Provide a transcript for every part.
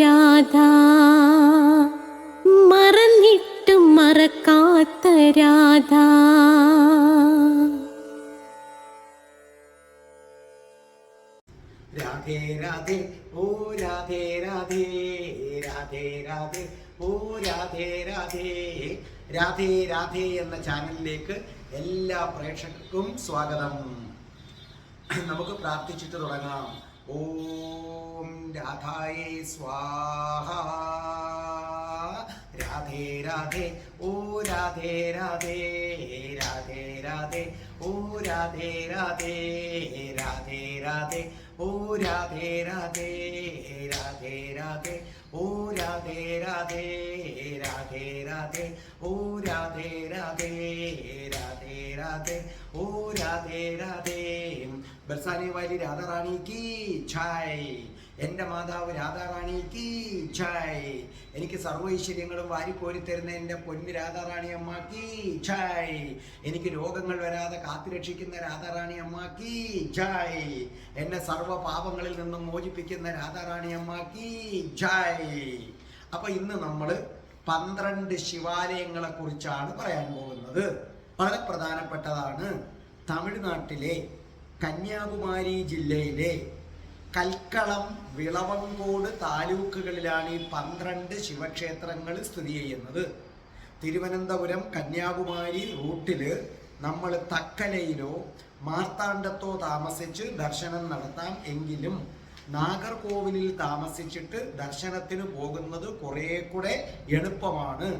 രാധ. മറന്നിട്ടും മറക്കാത്ത രാധ. രാധേ രാധേ ഓ രാധേ രാധേ രാധേ രാധേ ഓ രാധേ രാധേ. രാധേ രാധേ എന്ന ചാനലിലേക്ക് എല്ലാ പ്രേക്ഷകർക്കും സ്വാഗതം. നമുക്ക് പ്രാർത്ഥിച്ചിട്ട് തുടങ്ങാം. ഓം രാധായേ സ്വാഹ രാധേ രാധേ ഓ രാധേ രാധേ രാധേ രാധേ ഓ രാധേ രാധേ രാധേ രാധേ ഓ രാധേ രാധേ രാധേ രാധേ ഓ രാധേ രാധേ രാധേ രാധേ ഓ രാധേ രാധേ രാധേ രാധേ ഓ രാധേ രാധേ ബർസാനെ വാലി രാധാറാണി കീ ഛായ് എന്റെ മാതാവ് രാധാറാണി കീ ഛായ് എനിക്ക് സർവൈശ്വര്യങ്ങളും വാരിക്കോരി തരുന്ന എന്റെ പൊന്ന് രാധാറാണി അമ്മ കീ ഛായ് എനിക്ക് രോഗങ്ങൾ വരാതെ കാത്തുരക്ഷിക്കുന്ന രാധാറാണി അമ്മ കീ ഛായ് എന്നെ സർവ പാപങ്ങളിൽ നിന്നും മോചിപ്പിക്കുന്ന രാധാറാണി അമ്മ കീ ഛായ് അപ്പൊ ഇന്ന് നമ്മൾ പന്ത്രണ്ട് ശിവാലയങ്ങളെ കുറിച്ചാണ് പറയാൻ പോകുന്നത്. വളരെ പ്രധാനപ്പെട്ടതാണ് തമിഴ്നാട്ടിലെ കന്യാകുമാരി ജില്ലയിലെ കൽക്കളം വിളവങ്കോട് താലൂക്കുകളിലാണ് ഈ പന്ത്രണ്ട് ശിവക്ഷേത്രങ്ങൾ സ്ഥിതി ചെയ്യുന്നത്. തിരുവനന്തപുരം കന്യാകുമാരി റൂട്ടിൽ നമ്മൾ തക്കലയിലോ മാർത്താണ്ഡത്തോ താമസിച്ച് ദർശനം നടത്താം എങ്കിലും നാഗർകോവിലിൽ താമസിച്ചിട്ട് ദർശനത്തിന് പോകുന്നത് കുറേ കൂടെ എളുപ്പമാണ്.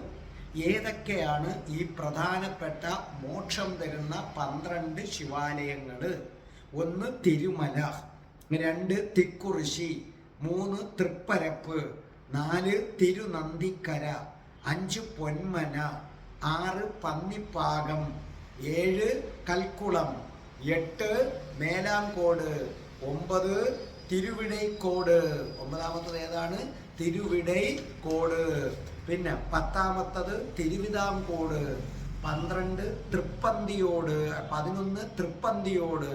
ഏതൊക്കെയാണ് ഈ പ്രധാനപ്പെട്ട മോക്ഷം തരുന്ന പന്ത്രണ്ട് ശിവാലയങ്ങൾ ഒന്ന് തിരുമല രണ്ട് തിക്കുറിശി മൂന്ന് തൃപ്പരപ്പ് നാല് തിരുനന്ദിക്കര അഞ്ച് പൊന്മന ആറ് പന്നിപ്പാകം ഏഴ് കൽക്കുളം എട്ട് മേലാങ്കോട് ഒമ്പത് തിരുവിടൈക്കോട്. ഒമ്പതാമത്തത് ഏതാണ്? തിരുവിടൈക്കോട്. പിന്നെ പത്താമത്തത് തിരുവിതാംകോട്. പന്ത്രണ്ട് തൃപ്പന്തിയോട് പതിനൊന്ന് തൃപ്പന്തിയോട്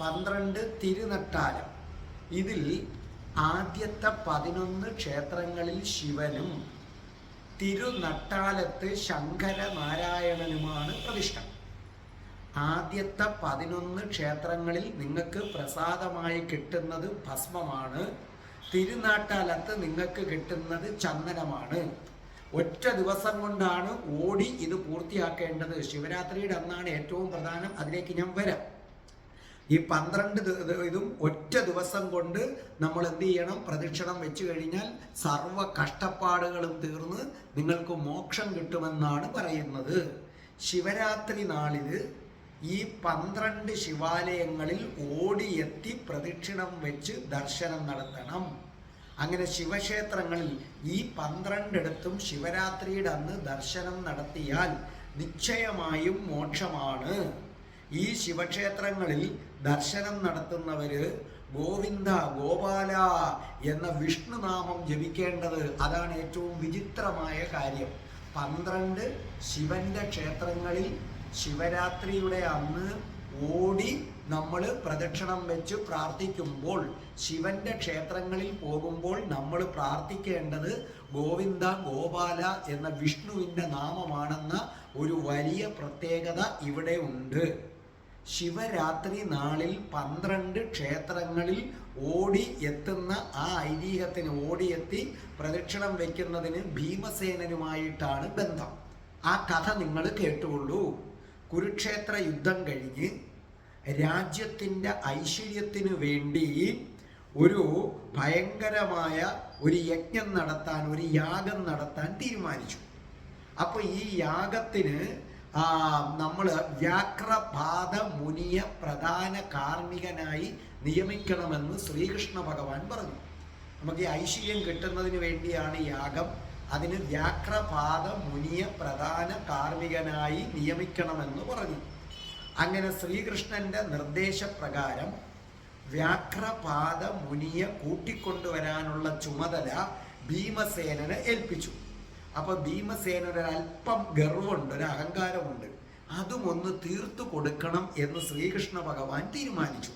പന്ത്രണ്ട് തിരുനട്ടാലം ഇതിൽ ആദ്യത്തെ പതിനൊന്ന് ക്ഷേത്രങ്ങളിൽ ശിവനും തിരുനട്ടാലത്ത് ശങ്കരനാരായണനുമാണ് പ്രതിഷ്ഠ. ആദ്യത്തെ പതിനൊന്ന് ക്ഷേത്രങ്ങളിൽ നിങ്ങൾക്ക് പ്രസാദമായി കിട്ടുന്നത് ഭസ്മമാണ്. തിരുനാട്ടാലത്ത് നിങ്ങൾക്ക് കിട്ടുന്നത് ചന്ദനമാണ്. ഒറ്റ ദിവസം കൊണ്ടാണ് ഓടി ഇത് പൂർത്തിയാക്കേണ്ടത്. ശിവരാത്രിയുടെ അന്നാണ് ഏറ്റവും പ്രധാനം. അതിലേക്ക് ഞാൻ വരാം. ഈ പന്ത്രണ്ട് ഇതും ഒറ്റ ദിവസം കൊണ്ട് നമ്മൾ എന്ത് ചെയ്യണം? പ്രദക്ഷിണം വെച്ച് കഴിഞ്ഞാൽ സർവ കഷ്ടപ്പാടുകളും തീർന്ന് നിങ്ങൾക്ക് മോക്ഷം കിട്ടുമെന്നാണ് പറയുന്നത്. ശിവരാത്രി നാളിൽ ഈ പന്ത്രണ്ട് ശിവാലയങ്ങളിൽ ഓടിയെത്തി പ്രദക്ഷിണം വെച്ച് ദർശനം നടത്തണം. അങ്ങനെ ശിവക്ഷേത്രങ്ങളിൽ ഈ പന്ത്രണ്ടിടത്തും ശിവരാത്രിയുടെ അന്ന് ദർശനം നടത്തിയാൽ നിശ്ചയമായും മോക്ഷമാണ്. ഈ ശിവക്ഷേത്രങ്ങളിൽ ദർശനം നടത്തുന്നവര് ഗോവിന്ദ ഗോപാല എന്ന വിഷ്ണുനാമം ജപിക്കേണ്ടത് അതാണ് ഏറ്റവും വിചിത്രമായ കാര്യം. പന്ത്രണ്ട് ശിവന്റെ ക്ഷേത്രങ്ങളിൽ ശിവരാത്രിയുടെ അന്ന് ഓടി നമ്മൾ പ്രദക്ഷിണം വെച്ച് പ്രാർത്ഥിക്കുമ്പോൾ ശിവന്റെ ക്ഷേത്രങ്ങളിൽ പോകുമ്പോൾ നമ്മൾ പ്രാർത്ഥിക്കേണ്ടത് ഗോവിന്ദ ഗോപാല എന്ന വിഷ്ണുവിന്റെ നാമമാണെന്ന ഒരു വലിയ പ്രത്യേകത ഇവിടെ ഉണ്ട്. ശിവരാത്രി നാളിൽ പന്ത്രണ്ട് ക്ഷേത്രങ്ങളിൽ ഓടി എത്തുന്ന ആ ഐതിഹ്യത്തിന് ഓടിയെത്തി പ്രദക്ഷിണം വയ്ക്കുന്നതിന് ഭീമസേനനുമായിട്ടാണ് ബന്ധം. ആ കഥ നിങ്ങൾ കേട്ടുകൊള്ളൂ. കുരുക്ഷേത്ര യുദ്ധം കഴിഞ്ഞ് രാജ്യത്തിന്റെ ഐശ്വര്യത്തിന് വേണ്ടി ഒരു ഭയങ്കരമായ ഒരു യജ്ഞം നടത്താൻ ഒരു യാഗം നടത്താൻ തീരുമാനിച്ചു. അപ്പോൾ ഈ യാഗത്തിന് നമ്മൾ വ്യാക്രപാദ മുനിയ പ്രധാന കാർമ്മികനായി നിയമിക്കണമെന്ന് ശ്രീകൃഷ്ണ ഭഗവാൻ പറഞ്ഞു. നമുക്ക് ഈ ഐശ്വര്യം കിട്ടുന്നതിന് വേണ്ടിയാണ് യാഗം. അതിന് വ്യാക്രപാദ മുനിയ പ്രധാന കാർമ്മികനായി നിയമിക്കണമെന്ന് പറഞ്ഞു. അങ്ങനെ ശ്രീകൃഷ്ണന്റെ നിർദ്ദേശപ്രകാരം വ്യാഘ്രപാദ മുനിയെ കൂട്ടിക്കൊണ്ടുവരാനുള്ള ചുമതല ഭീമസേനനെ ഏൽപ്പിച്ചു. അപ്പൊ ഭീമസേനന് ഒരല്പം ഗർവുണ്ട് ഒരു അഹങ്കാരമുണ്ട് അതും ഒന്ന് തീർത്തു കൊടുക്കണം എന്ന് ശ്രീകൃഷ്ണ ഭഗവാൻ തീരുമാനിച്ചു.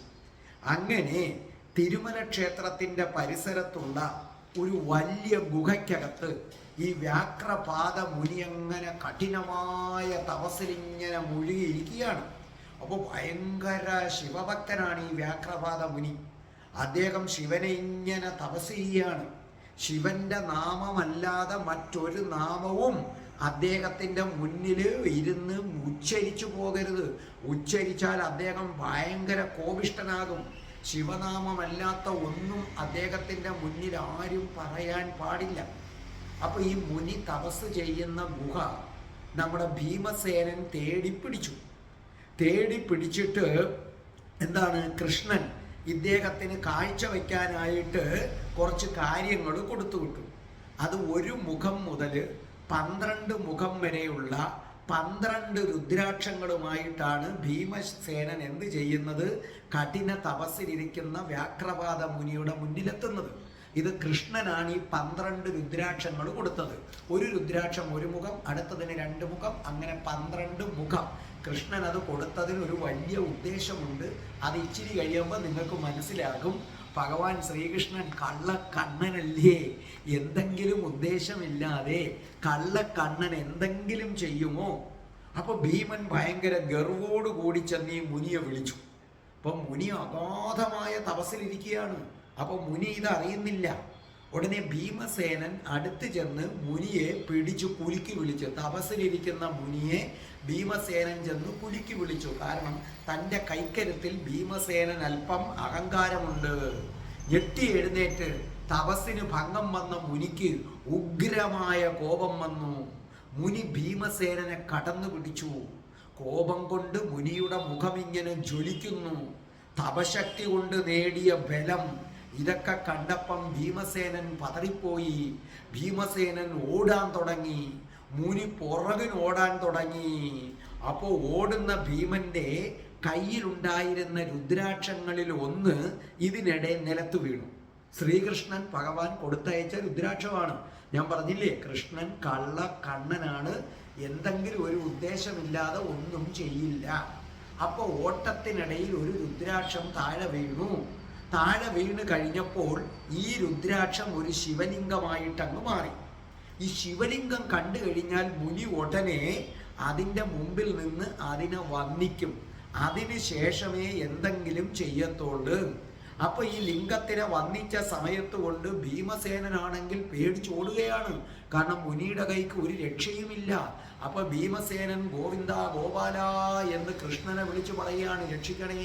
അങ്ങനെ തിരുമല ക്ഷേത്രത്തിന്റെ പരിസരത്തുള്ള ഒരു വലിയ ഗുഹയ്ക്കകത്ത് ഈ വ്യാഘ്രപാദ മുനി അങ്ങനെ കഠിനമായ തപസ്സിലിങ്ങനെ മുഴുകിയിരിക്കുകയാണ്. അപ്പോൾ ഭയങ്കര ശിവഭക്തനാണ് ഈ വ്യാഘ്രപാദ മുനി. അദ്ദേഹം ശിവനെ ഇങ്ങനെ തപസ് ചെയ്യാണ് ശിവന്റെ നാമമല്ലാതെ മറ്റൊരു നാമവും അദ്ദേഹത്തിന്റെ മുന്നിൽ ഇരുന്ന് ഉച്ചരിച്ചു പോകരുത്. ഉച്ചരിച്ചാൽ അദ്ദേഹം ഭയങ്കര കോപിഷ്ടനാകും ശിവനാമമല്ലാത്ത ഒന്നും അദ്ദേഹത്തിന്റെ മുന്നിൽ ആരും പറയാൻ പാടില്ല. അപ്പോൾ ഈ മുനി തപസ് ചെയ്യുന്ന ഗുഹ നമ്മുടെ ഭീമസേനൻ തേടി പിടിച്ചു തേടി പിടിച്ചിട്ട് എന്താണ് കൃഷ്ണൻ ഇദ്ദേഹത്തിന് കാഴ്ച വയ്ക്കാനായിട്ട് കുറച്ച് കാര്യങ്ങൾ കൊടുത്തു വിട്ടു. അത് ഒരു മുഖം മുതൽ പന്ത്രണ്ട് മുഖം വരെയുള്ള പന്ത്രണ്ട് രുദ്രാക്ഷങ്ങളുമായിട്ടാണ് ഭീമസേനൻ എന്ത് ചെയ്യുന്നത്? കഠിന തപസ്സിലിരിക്കുന്ന വ്യാക്രവാദ മുനിയുടെ മുന്നിലെത്തുന്നത്. ഇത് കൃഷ്ണനാണ് ഈ പന്ത്രണ്ട് രുദ്രാക്ഷങ്ങൾ കൊടുത്തത്. ഒരു രുദ്രാക്ഷം ഒരു മുഖം അടുത്തതിന് രണ്ട് മുഖം അങ്ങനെ പന്ത്രണ്ട് മുഖം. കൃഷ്ണൻ അത് കൊടുത്തതിന് ഒരു വലിയ ഉദ്ദേശമുണ്ട്. അത് ഇച്ചിരി കഴിയുമ്പോൾ നിങ്ങൾക്ക് മനസ്സിലാകും. ഭഗവാൻ ശ്രീകൃഷ്ണൻ കള്ളക്കണ്ണനല്ലേ? എന്തെങ്കിലും ഉദ്ദേശമില്ലാതെ കള്ളക്കണ്ണൻ എന്തെങ്കിലും ചെയ്യുമോ? അപ്പൊ ഭീമൻ ഭയങ്കര ഗർവോട് കൂടി ചെന്ന് ഈ മുനിയെ വിളിച്ചു. അപ്പൊ മുനി അഗാധമായ തപസ്സിലിരിക്കുകയാണ്. അപ്പൊ മുനി ഇത് അറിയുന്നില്ല. ഉടനെ ഭീമസേനൻ അടുത്ത് ചെന്ന് മുനിയെ പിടിച്ചു കുലുക്കി വിളിച്ചു. തപസ്സിലിരിക്കുന്ന മുനിയെ ഭീമസേനൻ ചെന്ന് കുലുക്കി വിളിച്ചു. കാരണം തന്റെ കൈക്കരുത്തിൽ ഭീമസേനൻ അല്പം അഹങ്കാരമുണ്ട്. ഞെട്ടി എഴുന്നേറ്റ് തപസ്സിന് ഭംഗം വന്ന മുനിക്ക് ഉഗ്രമായ കോപം വന്നു. മുനി ഭീമസേനനെ കടന്നു പിടിച്ചു. കോപം കൊണ്ട് മുനിയുടെ മുഖമിങ്ങനെ ജ്വലിക്കുന്നു. തപശക്തി കൊണ്ട് നേടിയ ബലം ഇതൊക്കെ കണ്ടപ്പം ഭീമസേനൻ പതറിപ്പോയി. ഭീമസേനൻ ഓടാൻ തുടങ്ങി. മുനി പുറകിന് ഓടാൻ തുടങ്ങി. അപ്പോൾ ഓടുന്ന ഭീമന്റെ കയ്യിലുണ്ടായിരുന്ന രുദ്രാക്ഷങ്ങളിൽ ഒന്ന് ഇതിനിടെ നിലത്ത് വീണു. ശ്രീകൃഷ്ണൻ ഭഗവാൻ കൊടുത്തയച്ച രുദ്രാക്ഷമാണ്. ഞാൻ പറഞ്ഞില്ലേ കൃഷ്ണൻ കള്ള കണ്ണനാണ്. എന്തെങ്കിലും ഒരു ഉദ്ദേശമില്ലാതെ ഒന്നും ചെയ്യില്ല. അപ്പോൾ ഓട്ടത്തിനിടയിൽ ഒരു രുദ്രാക്ഷം താഴെ വീണു. താഴെ വീണ് കഴിഞ്ഞപ്പോൾ ഈ രുദ്രാക്ഷം ഒരു ശിവലിംഗമായിട്ടങ്ങ് മാറി. ഈ ശിവലിംഗം കണ്ടു കഴിഞ്ഞാൽ മുനി ഉടനെ അതിന്റെ മുമ്പിൽ നിന്ന് അതിനെ വന്ദിക്കും. അതിന് ശേഷമേ എന്തെങ്കിലും ചെയ്യത്തുള്ളൂ. അപ്പൊ ഈ ലിംഗത്തിനെ വന്നിച്ച സമയത്ത് കൊണ്ട് ഭീമസേനനാണെങ്കിൽ പേടിച്ചോടുകയാണ് കാരണം മുനിയുടെ കൈക്ക് ഒരു രക്ഷയുമില്ല. അപ്പൊ ഭീമസേനൻ ഗോവിന്ദ ഗോപാല എന്ന് കൃഷ്ണനെ വിളിച്ചു പറയുകയാണ് രക്ഷിക്കണേ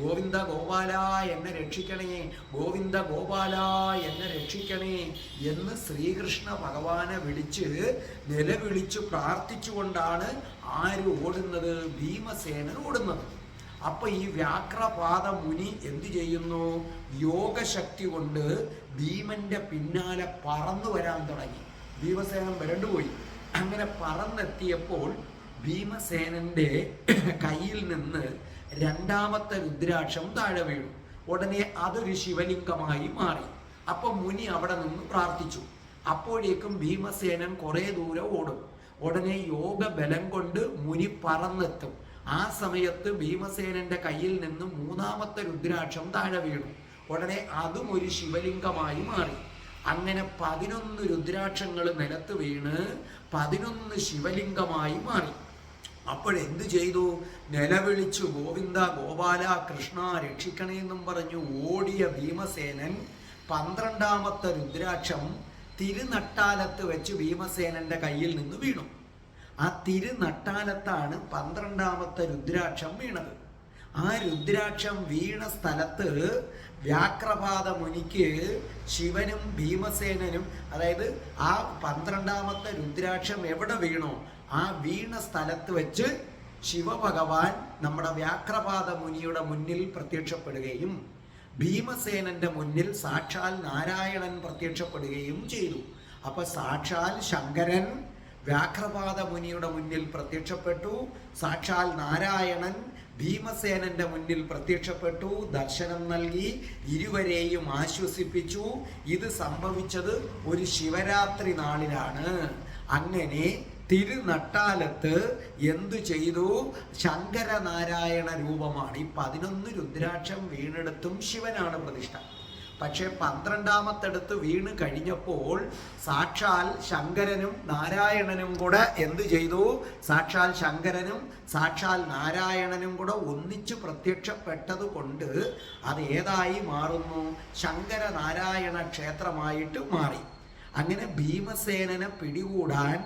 ഗോവിന്ദ ഗോപാല എന്നെ രക്ഷിക്കണേ ഗോവിന്ദ ഗോപാല എന്നെ രക്ഷിക്കണേ എന്ന് ശ്രീകൃഷ്ണ ഭഗവാനെ വിളിച്ച് നിലവിളിച്ച് പ്രാർത്ഥിച്ചുകൊണ്ടാണ് ആര് ഓടുന്നത്? ഭീമസേനൻ ഓടുന്നത്. അപ്പൊ ഈ വ്യാക്രപാത മുനി എന്തു ചെയ്യുന്നു? യോഗശക്തി കൊണ്ട് ഭീമന്റെ പിന്നാലെ പറന്നു വരാൻ തുടങ്ങി. ഭീമസേനൻ വരണ്ടുപോയി അങ്ങനെ പറന്നെത്തിയപ്പോൾ ഭീമസേനന്റെ കയ്യിൽ നിന്ന് രണ്ടാമത്തെ രുദ്രാക്ഷം താഴെ വീണു. ഉടനെ അതൊരു ശിവലിംഗമായി മാറി. അപ്പൊ മുനി അവിടെ നിന്ന് പ്രാർത്ഥിച്ചു. അപ്പോഴേക്കും ഭീമസേനൻ കുറെ ദൂരം ഓടും. ഉടനെ യോഗ ബലം കൊണ്ട് മുനി പറന്നെത്തും. ആ സമയത്ത് ഭീമസേനന്റെ കയ്യിൽ നിന്ന് മൂന്നാമത്തെ രുദ്രാക്ഷം താഴെ വീണു. ഉടനെ അതും ഒരു ശിവലിംഗമായി മാറി. അങ്ങനെ പതിനൊന്ന് രുദ്രാക്ഷങ്ങൾ നിലത്ത് വീണ് പതിനൊന്ന് ശിവലിംഗമായി മാറി. അപ്പോഴെന്ത് ചെയ്തു? നിലവിളിച്ചു ഗോവിന്ദ ഗോപാല കൃഷ്ണ രക്ഷിക്കണേ എന്നും പറഞ്ഞു ഓടിയ ഭീമസേനൻ പന്ത്രണ്ടാമത്തെ രുദ്രാക്ഷം തിരുനട്ടാലത്ത് വെച്ച് ഭീമസേനന്റെ കയ്യിൽ നിന്ന് വീണു. ആ തിരുനട്ടാലത്താണ് പന്ത്രണ്ടാമത്തെ രുദ്രാക്ഷം വീണത്. ആ രുദ്രാക്ഷം വീണ സ്ഥലത്ത് വ്യാക്രപാത മുനിക്ക് ശിവനും ഭീമസേനനും അതായത് ആ പന്ത്രണ്ടാമത്തെ രുദ്രാക്ഷം എവിടെ വീണോ ആ വീണ സ്ഥലത്ത് വെച്ച് ശിവഭഗവാൻ നമ്മുടെ വ്യാക്രപാത മുനിയുടെ മുന്നിൽ പ്രത്യക്ഷപ്പെടുകയും ഭീമസേനന്റെ മുന്നിൽ സാക്ഷാൽ നാരായണൻ പ്രത്യക്ഷപ്പെടുകയും ചെയ്തു. അപ്പൊ സാക്ഷാൽ ശങ്കരൻ വ്യാക്രപാത മുനിയുടെ മുന്നിൽ പ്രത്യക്ഷപ്പെട്ടു. സാക്ഷാൽ നാരായണൻ ഭീമസേനന്റെ മുന്നിൽ പ്രത്യക്ഷപ്പെട്ടു ദർശനം നൽകി ഇരുവരെയും ആശ്വസിപ്പിച്ചു. ഇത് സംഭവിച്ചത് ഒരു ശിവരാത്രി നാളിലാണ്. അങ്ങനെ തിരുനട്ടാലത്ത് എന്തു ചെയ്തു? ശങ്കരനാരായണ രൂപമാണ് ഈ പതിനൊന്ന് രുദ്രാക്ഷം വീണെടുത്തും ശിവനാണ് പ്രതിഷ്ഠ. പക്ഷെ പന്ത്രണ്ടാമത്തെടുത്ത് വീണ് കഴിഞ്ഞപ്പോൾ സാക്ഷാൽ ശങ്കരനും നാരായണനും കൂടെ എന്ത് ചെയ്തു? സാക്ഷാൽ ശങ്കരനും സാക്ഷാൽ നാരായണനും കൂടെ ഒന്നിച്ചു പ്രത്യക്ഷപ്പെട്ടത് കൊണ്ട് അത് ഏതായി മാറുന്നു? ശങ്കര നാരായണ ക്ഷേത്രമായിട്ട് മാറി. അങ്ങനെ ഭീമസേനനെ പിടികൂടാൻ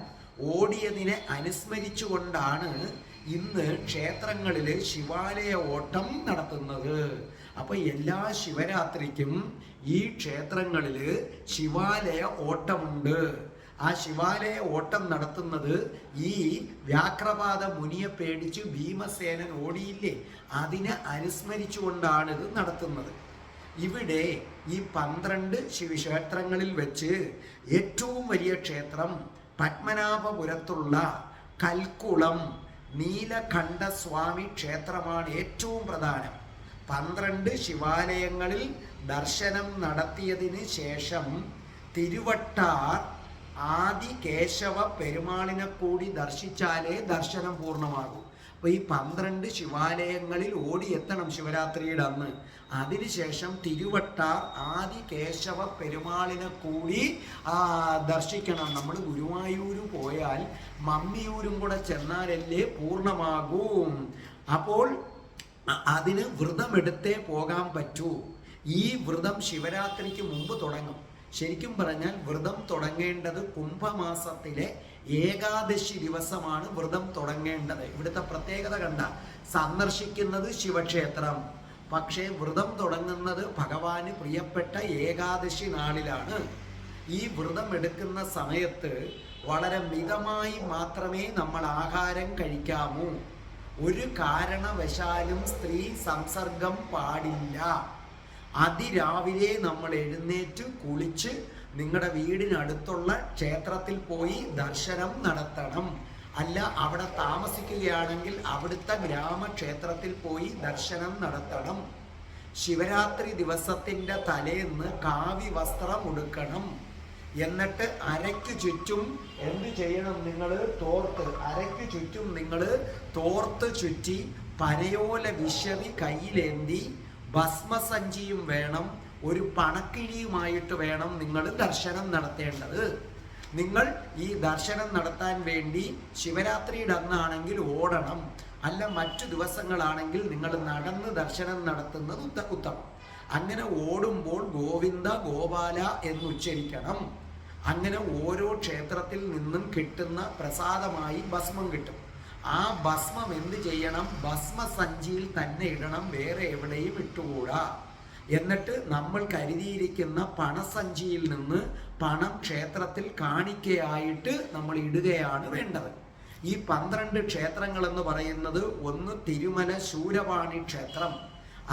ഓടിയതിനെ അനുസ്മരിച്ചുകൊണ്ടാണ് ഇന്ന് ക്ഷേത്രങ്ങളിൽ ശിവാലയ ഓട്ടം നടത്തുന്നത്. അപ്പൊ എല്ലാ ശിവരാത്രിക്കും ഈ ക്ഷേത്രങ്ങളിൽ ശിവാലയ ഓട്ടമുണ്ട്. ആ ശിവാലയ ഓട്ടം നടത്തുന്നത് ഈ വ്യാക്രപാത മുനിയെ പേടിച്ച് ഭീമസേനൻ ഓടിയില്ലേ? അതിനെ അനുസ്മരിച്ചുകൊണ്ടാണ് ഇത് നടത്തുന്നത്. ഇവിടെ ഈ പന്ത്രണ്ട് ശിവക്ഷേത്രങ്ങളിൽ വെച്ച് ഏറ്റവും വലിയ ക്ഷേത്രം പത്മനാഭപുരത്തുള്ള കൽക്കുളം നീലകണ്ഠസ്വാമി ക്ഷേത്രമാണ് ഏറ്റവും പ്രധാനം. പന്ത്രണ്ട് ശിവാലയങ്ങളിൽ ദർശനം നടത്തിയതിന് ശേഷം തിരുവട്ടാർ ആദി കേശവ പെരുമാളിനെ കൂടി ദർശിച്ചാലേ ദർശനം പൂർണമാകൂ. അപ്പൊ ഈ പന്ത്രണ്ട് ശിവാലയങ്ങളിൽ ഓടിയെത്തണം ശിവരാത്രിയുടെ അന്ന് അതിനുശേഷം തിരുവട്ടാർ ആദി കേശവ പെരുമാളിനെ കൂടി ദർശിക്കണം. നമ്മൾ ഗുരുവായൂർ പോയാൽ മമ്മിയൂരും കൂടെ ചെന്നാലല്ലേ പൂർണമാകും അപ്പോൾ അതിന് വ്രതമെടുത്തേ പോകാൻ പറ്റൂ. ഈ വ്രതം ശിവരാത്രിക്ക് മുമ്പ് തുടങ്ങും. ശരിക്കും പറഞ്ഞാൽ വ്രതം തുടങ്ങേണ്ടത് കുംഭമാസത്തിലെ ഏകാദശി ദിവസമാണ് വ്രതം തുടങ്ങേണ്ടത്. ഇവിടുത്തെ പ്രത്യേകത കണ്ട സന്ദർശിക്കുന്നത് ശിവക്ഷേത്രം. പക്ഷേ വ്രതം തുടങ്ങുന്നത് ഭഗവാന് പ്രിയപ്പെട്ട ഏകാദശി നാളിലാണ്. ഈ വ്രതം എടുക്കുന്ന സമയത്ത് വളരെ മിതമായി മാത്രമേ നമ്മൾ ആഹാരം കഴിക്കാമൂ. ഒരു കാരണവശാലും സ്ത്രീ സംസർഗം പാടില്ല. അതിരാവിലെ നമ്മൾ എഴുന്നേറ്റ് കുളിച്ച് നിങ്ങളുടെ വീടിനടുത്തുള്ള ക്ഷേത്രത്തിൽ പോയി ദർശനം നടത്തണം. അല്ല അവിടെ താമസിക്കുകയാണെങ്കിൽ അവിടുത്തെ ഗ്രാമക്ഷേത്രത്തിൽ പോയി ദർശനം നടത്തണം. ശിവരാത്രി ദിവസത്തിന്റെ തലേന്ന് കാവി വസ്ത്രം ഉടുക്കണം. എന്നിട്ട് അരയ്ക്ക് ചുറ്റും എന്ത് ചെയ്യണം നിങ്ങൾ തോർത്ത്. അരയ്ക്ക് ചുറ്റും നിങ്ങൾ തോർത്ത് ചുറ്റി പനയോല വിശവി കയ്യിലേന്തി ഭസ്മസഞ്ചിയും വേണം ഒരു പണക്കിഴിയുമായിട്ട് വേണം നിങ്ങൾ ദർശനം നടത്തേണ്ടത്. നിങ്ങൾ ഈ ദർശനം നടത്താൻ വേണ്ടി ശിവരാത്രിയുടെ അന്നാണെങ്കിൽ ഓടണം അല്ല മറ്റു ദിവസങ്ങളാണെങ്കിൽ നിങ്ങൾ നടന്ന് ദർശനം നടത്തുന്നത് ഉത്ത- ഉത്തമം. അങ്ങനെ ഓടുമ്പോൾ ഗോവിന്ദ ഗോപാല എന്ന് ഉച്ചരിക്കണം. അങ്ങനെ ഓരോ ക്ഷേത്രത്തിൽ നിന്നും കിട്ടുന്ന പ്രസാദമായി ഭസ്മം കിട്ടും. ആ ഭസ്മം എന്ത് ചെയ്യണം? ഭസ്മസഞ്ചിയിൽ തന്നെ ഇടണം വേറെ എവിടെയും ഇട്ടുകൂടാ. എന്നിട്ട് നമ്മൾ കരുതിയിരിക്കുന്ന പണസഞ്ചിയിൽ നിന്ന് പണം ക്ഷേത്രത്തിൽ കാണിക്കയായിട്ട് നമ്മൾ ഇടുകയാണ് വേണ്ടത്. ഈ പന്ത്രണ്ട് ക്ഷേത്രങ്ങൾ എന്ന് പറയുന്നത് ഒന്ന് തിരുമല ശൂരവാണി ക്ഷേത്രം.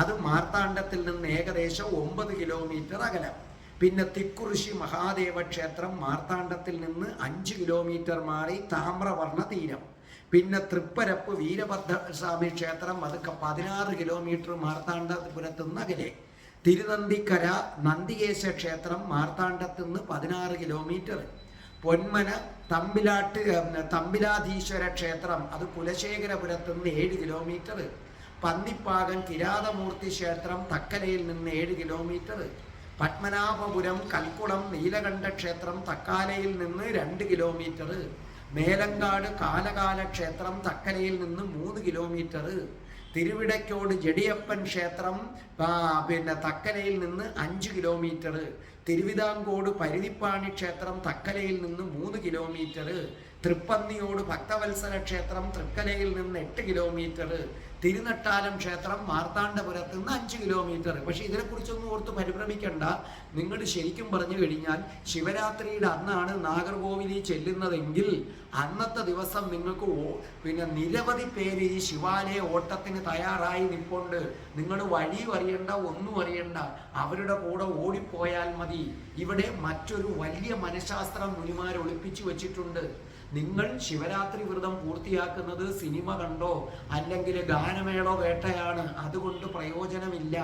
അത് മാർത്താണ്ഡത്തിൽ നിന്ന് ഏകദേശം ഒമ്പത് കിലോമീറ്റർ അകലം. പിന്നെ തിക്കുറിശി മഹാദേവ ക്ഷേത്രം മാർത്താണ്ഡത്തിൽ നിന്ന് അഞ്ച് കിലോമീറ്റർ മാറി താമ്രവർണ തീരം. പിന്നെ തൃപ്പരപ്പ് വീരഭദ്രസ്വാമി ക്ഷേത്രം അതൊക്കെ പതിനാറ് കിലോമീറ്റർ മാർത്താണ്ഡപുരത്തു നിന്ന് അകലെ നന്ദികേശ ക്ഷേത്രം മാർത്താണ്ഡത്തു നിന്ന് പതിനാറ് കിലോമീറ്റർ. പൊന്മന തമ്പിലാട്ട് തമ്പിലാധീശ്വര ക്ഷേത്രം അത് കുലശേഖരപുരത്തു നിന്ന് ഏഴ് കിലോമീറ്റർ. പന്നിപ്പാകൻ കിരാതമൂർത്തി ക്ഷേത്രം തക്കലയിൽ നിന്ന് ഏഴ് കിലോമീറ്റർ. പത്മനാഭപുരം കൽക്കുളം നീലകണ്ഠ ക്ഷേത്രം തക്കാലയിൽ നിന്ന് രണ്ട് കിലോമീറ്റർ. മേലങ്കാട് കാലകാല ക്ഷേത്രം തക്കരയിൽ നിന്ന് മൂന്ന് കിലോമീറ്റർ തിരുവിടയ്ക്കോട് ജഡിയപ്പൻ ക്ഷേത്രം പിന്നെ തക്കലയിൽ നിന്ന് അഞ്ച് കിലോമീറ്റർ തിരുവിതാംകോട് പരുതിപ്പാണി ക്ഷേത്രം തക്കലയിൽ നിന്ന് മൂന്ന് കിലോമീറ്റർ തൃപ്പന്നിയോട് ഭക്തവത്സല ക്ഷേത്രം തൃക്കലയിൽ നിന്ന് എട്ട് കിലോമീറ്റർ തിരുനട്ടാലം ക്ഷേത്രം മാർത്താണ്ഡപുരത്ത് നിന്ന് അഞ്ച് കിലോമീറ്റർ പക്ഷെ ഇതിനെക്കുറിച്ചൊന്നും ഓർത്ത് പരിഭ്രമിക്കണ്ട. നിങ്ങൾ ശരിക്കും പറഞ്ഞു കഴിഞ്ഞാൽ ശിവരാത്രിയുടെ അന്നാണ് നാഗർകോവിലിൽ ചെല്ലുന്നതെങ്കിൽ അന്നത്തെ ദിവസം നിങ്ങൾക്ക് പിന്നെ നിരവധി പേര് ഈ ശിവാലയ ഓട്ടത്തിന് തയ്യാറായി നിൽപ്പുണ്ട് നിങ്ങൾ വഴിയും അറിയണ്ട ഒന്നും അറിയണ്ട. അവരുടെ കൂടെ ഓടിപ്പോയാൽ മതി. ഇവിടെ മറ്റൊരു വലിയ മനഃശാസ്ത്രം മുനിമാർ ഒളിപ്പിച്ചു വെച്ചിട്ടുണ്ട്. നിങ്ങൾ ശിവരാത്രി വ്രതം പൂർത്തിയാക്കുന്നത് സിനിമ കണ്ടോ അല്ലെങ്കിൽ ഗാനമേളോ വേട്ടയാണ്? അതുകൊണ്ട് പ്രയോജനമില്ല.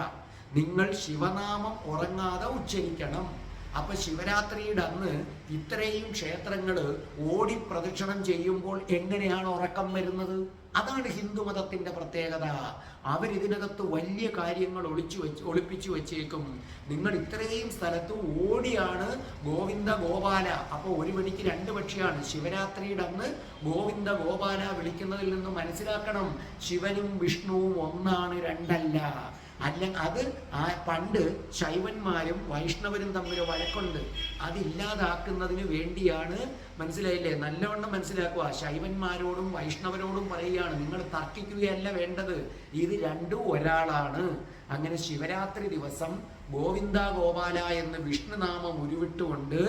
നിങ്ങൾ ശിവനാമം ഉറങ്ങാതെ ഉച്ചരിക്കണം. അപ്പൊ ശിവരാത്രിയുടെ അന്ന് ഇത്രയും ക്ഷേത്രങ്ങൾ ഓടി പ്രദക്ഷിണം ചെയ്യുമ്പോൾ എങ്ങനെയാണ് ഉറക്കം വരുന്നത്? അതാണ് ഹിന്ദു മതത്തിന്റെ പ്രത്യേകത. അവരിതിനകത്ത് വലിയ കാര്യങ്ങൾ ഒളിച്ചു വെച്ച് ഒളിപ്പിച്ചു വെച്ചേക്കും. നിങ്ങൾ ഇത്രയും സ്ഥലത്ത് ഓടിയാണ് ഗോവിന്ദ ഗോപാല. അപ്പോൾ ഒരു മണിക്ക് രണ്ട് പക്ഷിയാണ്. ശിവരാത്രിയുടെ അന്ന് ഗോവിന്ദ ഗോപാല വിളിക്കുന്നതിൽ നിന്ന് മനസ്സിലാക്കണം. ശിവനും വിഷ്ണുവും ഒന്നാണ് രണ്ടല്ല. അല്ല അത് ആ പണ്ട് ശൈവന്മാരും വൈഷ്ണവരും തമ്മിൽ വഴക്കുണ്ട്. അതില്ലാതാക്കുന്നതിന് വേണ്ടിയാണ് മനസ്സിലായില്ലേ? നല്ലവണ്ണം മനസ്സിലാക്കുക. ശൈവന്മാരോടും വൈഷ്ണവരോടും പറയുകയാണ് നിങ്ങൾ തർക്കിക്കുകയല്ല വേണ്ടത്. ഇത് രണ്ടും ഒരാളാണ്. അങ്ങനെ ശിവരാത്രി ദിവസം ഗോവിന്ദ ഗോപാല എന്ന് വിഷ്ണുനാമം ഉരുവിട്ടുകൊണ്ട്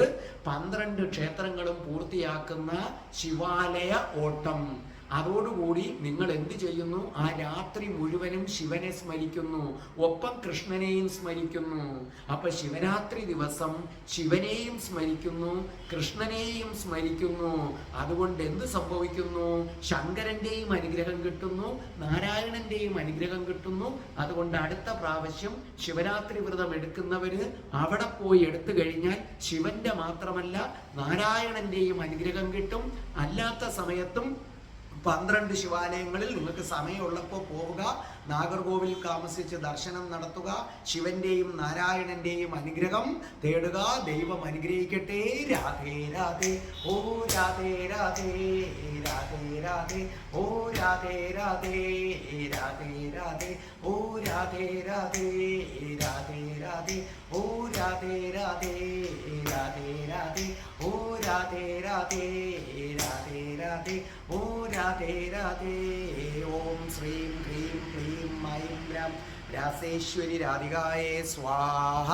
പന്ത്രണ്ട് ക്ഷേത്രങ്ങളും പൂർത്തിയാക്കുന്ന ശിവാലയ ഓട്ടം. അതോടുകൂടി നിങ്ങൾ എന്ത് ചെയ്യുന്നു? ആ രാത്രി മുഴുവനും ശിവനെ സ്മരിക്കുന്നു. ഒപ്പം കൃഷ്ണനെയും സ്മരിക്കുന്നു. അപ്പൊ ശിവരാത്രി ദിവസം ശിവനെയും സ്മരിക്കുന്നു കൃഷ്ണനെയും സ്മരിക്കുന്നു. അതുകൊണ്ട് എന്ത് സംഭവിക്കുന്നു? ശങ്കരന്റെയും അനുഗ്രഹം കിട്ടുന്നു നാരായണന്റെയും അനുഗ്രഹം കിട്ടുന്നു. അതുകൊണ്ട് അടുത്ത പ്രാവശ്യം ശിവരാത്രി വ്രതം എടുക്കുന്നവര് അവിടെ പോയി എടുത്തു കഴിഞ്ഞാൽ ശിവന്റെ മാത്രമല്ല നാരായണന്റെയും അനുഗ്രഹം കിട്ടും. അല്ലാത്ത സമയത്തും പന്ത്രണ്ട് ശിവാലയങ്ങളിൽ നിങ്ങൾക്ക് സമയമുള്ളപ്പോൾ പോവുക നാഗർകോവിൽ താമസിച്ച് ദർശനം നടത്തുക ശിവന്റെയും നാരായണന്റെയും അനുഗ്രഹം തേടുക ദൈവം അനുഗ്രഹിക്കട്ടെ രാധേ രാധേ ഓ രാധേ രാധേ രാധേ രാധേ ഓ രാധേ രാധേ രാധേ രാധേ ഓ രാധേ രാധേ രാധേ രാധേ ഓ രാധേ രാധേ രാധേ രാധേ ഓ രാധേ രാധേ രാധേ രാധേ ഓ രാധേ രാധേ. ഓം ശ്രീം ക്രീം ക്ലീം മൈം രാം രാസേശ്വരി രാധികായേ സ്വാഹ.